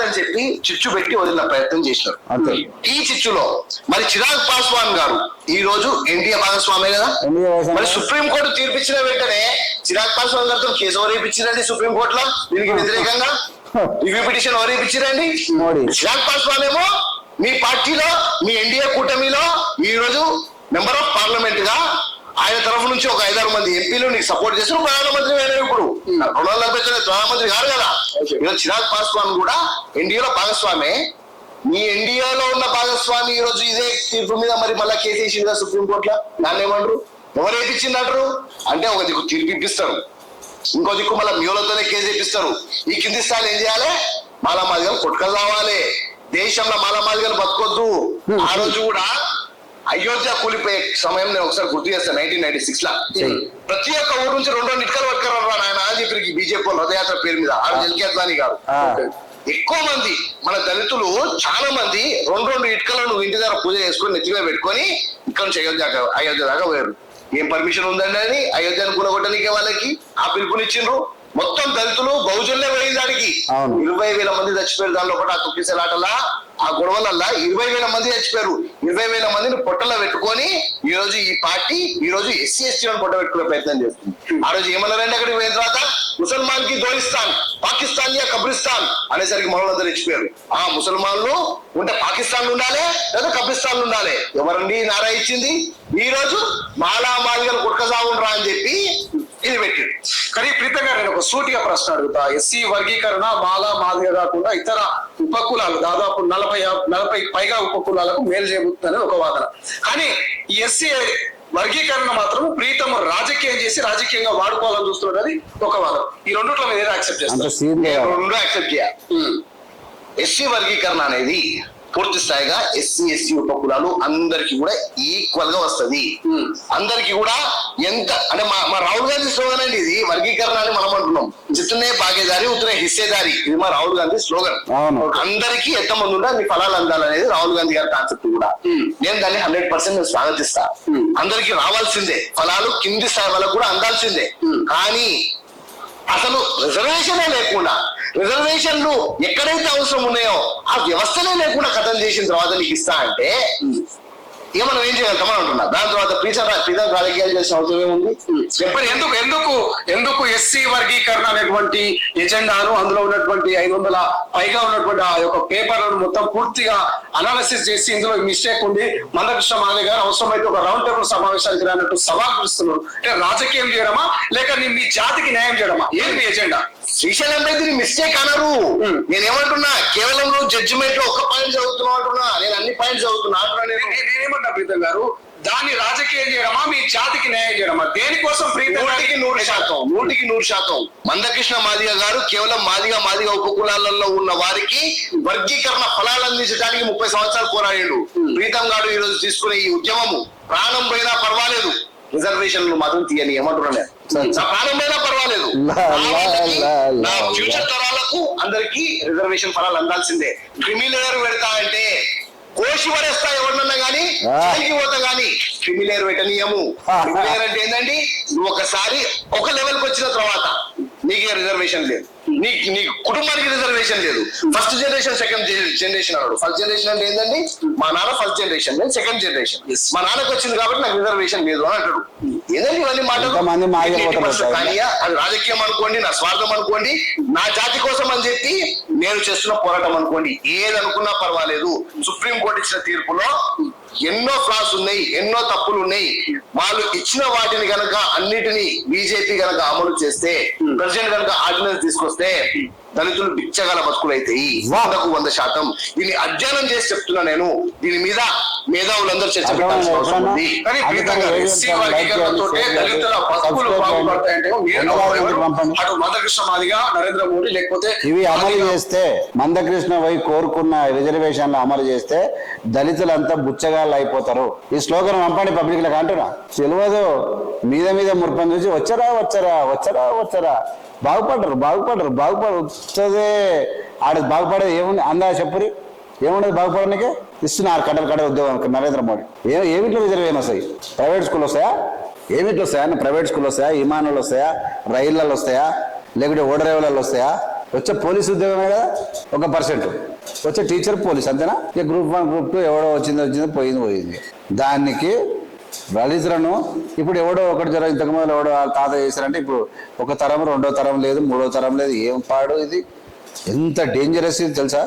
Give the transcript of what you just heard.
కావాలని చెప్పి చిచ్చు పెట్టి వదిలిన ప్రయత్నం చేసినారు. ఈ చిచ్చులో మరి చిరాగ్ పాస్వాన్ గారు ఈ రోజు ఎన్డీఏ భాగస్వామే కదా. మరి సుప్రీం కోర్టు తీర్పిచ్చిన వెంటనే చిరాగ్ పాస్వాన్ గారితో కేసు ఎవరు వేయించారండి సుప్రీం కోర్టులో దీనికి వ్యతిరేకంగా రివ్యూ పిటిషన్ ఎవరు వేయించారండి మోడీ. చిరాగ్ పాస్వాన్ ఏమో మీ పార్టీలో మీ ఎన్డీఏ కూటమిలో ఈ రోజు మెంబర్ ఆఫ్ పార్లమెంట్గా ఆయన తరఫు నుంచి ఒక ఐదారు మంది ఎంపీలు నీకు సపోర్ట్ చేసిన ప్రధానమంత్రి అయినారు ఇప్పుడు. రెండు వందల నలభై తొమ్మిది ప్రధానమంత్రి కాదు కదా. ఈరోజు చిరాగ్ పాస్వాన్ కూడా ఎన్డీఏలో భాగస్వామే. మీ ఎన్డీఏలో ఉన్న భాగస్వామి ఈ రోజు ఇదే తీర్పు మీద మరి మళ్ళా కేసు వేసింది కదా సుప్రీం కోర్టులో దాన్ని ఏమంటారు? ఎవరు వేయించిందంటారు అంటే ఒక దిక్కు తీర్పు ఇప్పిస్తారు. ఇంకో దిక్కు మళ్ళీ మ్యూలతోనే కేసు ఇప్పిస్తారు ఈ కింది స్థాయిలో ఏం చేయాలి? మాలమాదిగలు కొట్టుకలు రావాలి. దేశంలో మాలమాదిగలు బతకొద్దు. ఆ రోజు కూడా అయోధ్య కూలిపోయే సమయం నేను ఒకసారి గుర్తు చేస్తాను నైన్టీన్ నైన్టీ సిక్స్ లా ప్రతి ఒక్క ఊరు నుంచి రెండు రెండు ఇటుకలు పట్టుకున్నారు ఆయన అని చెప్పి బీజేపీ రథయాత్ర పేరు మీద ఆ. రోజు ఎల్కే అద్వానీ గారు. ఎక్కువ మంది మన దళితులు చాలా మంది రెండు రెండు ఇటుకలను ఇంటి దగ్గర పూజ చేసుకొని నెత్తిగా పెట్టుకొని ఇక్కడ నుంచి అయోధ్య అయోధ్య దాకా పోయారు. ఏం పర్మిషన్ ఉందండి అని అయోధ్యను కూడగొట్టడానికి వాళ్ళకి? ఆ పిలుపునిచ్చిండ్రు? మొత్తం దళితులు బహుజన్లే పోయింది దానికి. అవును. ఇరవై వేల మంది చచ్చిపోయారు దానిలో కూడా ఆ తొక్కిసలాటలా ఆ గొడవలల్లా ఇరవై వేల మంది చచ్చిపోయారు. ఇరవై వేల మందిని పొట్టలో పెట్టుకొని ఈ రోజు ఈ పార్టీ ఈ రోజు ఎస్సీ ఎస్టీ పొట్ట పెట్టుకునే ప్రయత్నం చేస్తుంది. ఆ రోజు ఏమన్నారండి అక్కడికి పోయిన తర్వాత? ముసల్మాన్కి దోరిస్తాన్ పాకిస్తాన్ యా కబ్రిస్తాన్ అనేసరికి మనలందరూ చచ్చిపోయారు. ఆ ముసల్మాన్లు ఉంటే పాకిస్తాన్ ఉండాలి లేదా కబ్రిస్తాన్ ఉండాలి? ఎవరండి నారా ఇచ్చింది? ఈ రోజు మాలా మాదిగలు కుట్కసాగుండ్రా అని చెప్పి ఇది పెట్టిండు కానీ ప్రీతం గారు నేను ఒక సూటిగా ప్రశ్న అడుగుతా. ఎస్సీ వర్గీకరణ మాల మాదిగా కాకుండా ఇతర ఉపకులాలు దాదాపు నలభై నలభై పైగా ఉపకులాలకు మేలు చేయబోతుందని ఒక వాదన. కానీ ఈ ఎస్సీ వర్గీకరణ మాత్రం ప్రీతం రాజకీయం చేసి రాజకీయంగా వాడుకోవాలని చూస్తున్నది ఒక వాదన. ఈ రెండిట్లో మీరు ఏదో యాక్సెప్ట్ నేను రెండు యాక్సెప్ట్ చేయాలి. ఎస్సీ వర్గీకరణ అనేది పూర్తి స్థాయిగా ఎస్సీ ఎస్సీ ఉపకులాలు అందరికి కూడా ఈక్వల్గా వస్తది. అందరికి కూడా ఎంత అంటే మా మా రాహుల్ గాంధీ స్లోగన్ అండి ఇది వర్గీకరణ అని మనం అంటున్నాం చిత్తనే భాగేదారి ఉత్తరే హిస్సేదారి ఇది మా రాహుల్ గాంధీ స్లోగన్. అందరికీ ఎంతమంది ఉంటే అన్ని ఫలాలు అందాలనేది రాహుల్ గాంధీ గారి కాన్సెప్ట్ కూడా. నేను దాన్ని హండ్రెడ్ పర్సెంట్ నేను స్వాగతిస్తా. అందరికి రావాల్సిందే ఫలాలు కింది స్థాయి వాళ్ళకు కూడా అందాల్సిందే. కానీ అసలు రిజర్వేషనే లేకుండా రిజర్వేషన్లు ఎక్కడైతే అవసరం ఉన్నాయో ఆ వ్యవస్థనే లేకుండా కథం చేసిన తర్వాత నీకు ఇస్తా అంటే ఇక మనం ఏం చేయగలుగుతామని అంటున్నా. దాని తర్వాత ప్రీతం ప్రీతం రాజకీయాలు చేసిన అవసరం ఏముంది? మరి ఎందుకు ఎందుకు ఎందుకు ఎస్సీ వర్గీకరణ అనేటువంటి ఎజెండాను అందులో ఉన్నటువంటి ఐదు వందల పైగా ఉన్నటువంటి ఆ యొక్క పేపర్లను మొత్తం పూర్తిగా అనాలిసిస్ చేసి ఇందులో మిస్టేక్ ఉంది మందకృష్ణ మాదే గారు అవసరమైతే ఒక రౌండ్ టేబుల్ సమావేశానికి రానట్టు సవాల్ విస్తున్నారు అంటే రాజకీయం చేయడమా? లేక నీ- మీ జాతికి న్యాయం చేయడమా? ఏంటి మీ ఎజెండా శ్రీశైలం మీద మిస్టేక్ అనరు. నేను ఏమంటున్నా? కేవలం నువ్వు జడ్జిమెంట్లో ఒక్క పాయింట్ చదువుతున్నావు అంటున్నా. నేను అన్ని పాయింట్స్ చదువుతున్నా. అంటున్నా నేను నేనేమంటా ప్రీతం గారు? దాన్ని రాజకీయం చేయడమా? మీ జాతికి న్యాయం చేయడమా? దేనికోసం ప్రీతం నూటికి నూరు శాతం. నూటికి నూరు శాతం. మందకృష్ణ మాదిగ గారు కేవలం మాదిగ మాదిగ ఉపకులాలలో ఉన్న వారికి వర్గీకరణ ఫలాలు అందించడానికి ముప్పై సంవత్సరాలు పోరాడిండు. ప్రీతం గారు ఈ రోజు తీసుకునే ఈ ఉద్యమము ప్రాణం పోయినా పర్వాలేదు. రిజర్వేషన్లు మాత్రం తీయని ఏమంటున్నా నేను నా ప్రాణం పోయినా పర్వాలేదు. నా ఫ్యూచర్ తరాలకు అందరికి రిజర్వేషన్ ఫలాలు అందాల్సిందే. క్రిమిలేయర్ పెడతా అంటే కోసి పడేస్తా ఎవరినన్నా గానీ. జైలుకి పోతా గానీ. క్రిమిలేయర్ పెట్టనీయము. క్రిమిలేయర్ అంటే ఏంటండి నువ్వు ఒకసారి ఒక లెవెల్కి వచ్చిన తర్వాత నీకే రిజర్వేషన్ లేదు. నీ నీ కుటుంబానికి రిజర్వేషన్ లేదు. ఫస్ట్ జనరేషన్ సెకండ్ జనరేషన్ అన్నాడు. ఫస్ట్ జనరేషన్ అంటే ఏంటండి మా నాన్న ఫస్ట్ జనరేషన్ నేను సెకండ్ జనరేషన్ మా నాన్నకు వచ్చింది కాబట్టి నాకు రిజర్వేషన్ లేదు అని అంటాడు. ఏంటండి ఇవన్నీ ఎంతమంది మాగే మాటలు పోతారు 80% కానీ అది రాజకీయం అనుకోండి నా స్వార్థం అనుకోండి నా జాతి కోసం అని చెప్పి నేను చేస్తున్న పోరాటం అనుకోండి. ఏది అనుకున్నా పర్వాలేదు. సుప్రీం కోర్టు ఇచ్చిన తీర్పులో ఎన్నో ఫ్లాస్ ఉన్నాయి ఎన్నో తప్పులు ఉన్నాయి. వాళ్ళు ఇచ్చిన వాటిని గనక అన్నిటినీ బీజేపీ గనక అమలు చేస్తే ప్రెసిడెంట్ గనక ఆర్డినెన్స్ తీసుకొస్తే దళితులు బిచ్చగల బతుకులు అవుతాయి వందకు వంద శాతం. దీన్ని అధ్యయనం చేసి చెప్తున్నా నేను. దీని మీద మేధావులందరూ చర్చ పెట్టాల్సిన అవసరం ఉంది. కానీ ప్రీతం గారు ఎస్సీ వర్గీకరణతో దళితుల బతుకులు బాగుపడతాయంటే మీరు పంపండి. అటు మందకృష్ణ మాదిగా నరేంద్ర మోడీ లేకపోతే ఇవి అమలు చేస్తే మందకృష్ణ వై కోరుకున్న రిజర్వేషన్లు అమలు చేస్తే దళితులంతా బుచ్చగాళ్ళు అయిపోతారు. ఈ స్లోగన్ పంపండి పబ్లిక్లకు అంటున్నా. తెలియదు. మీద మీద మురిపని చూసి వచ్చరా వచ్చరా వచ్చరా వచ్చరా? బాగుపడరు బాగుపడరు బాగుపడ వస్తుంది ఆడ బాగుపడేది ఏముంది? అందా చెప్పురి. ఏముండదు బాగుపడడానికి ఇస్తున్నారు కట్టలు కట్ట ఉద్యోగం నరేంద్ర మోడీ. ఏ ఏమిట్లో రిజర్వేషన్ వస్తాయి? ప్రైవేట్ స్కూల్ వస్తాయా? ఏమిట్లో వస్తాయా? ప్రైవేట్ స్కూల్ వస్తాయా? విమానాలు వస్తాయా? రైళ్ళలో వస్తాయా? లేకుంటే ఓడరేవులలో వస్తాయా? వచ్చే పోలీస్ ఉద్యోగమే కదా? ఒక పర్సెంట్. వచ్చే టీచర్ పోలీస్ అంతేనా? ఇక గ్రూప్ వన్ గ్రూప్ టూ ఎవడో వచ్చింది వచ్చింది పోయింది పోయింది. దానికి దళితులను ఇప్పుడు ఎవడో ఒకటి జర ఇంతకు ముందు ఎవడో తాత చేశారంటే ఇప్పుడు ఒక తరం రెండో తరం లేదు మూడో తరం లేదు ఏం పాడు ఇది? ఎంత డేంజరస్ ఇది తెలుసా?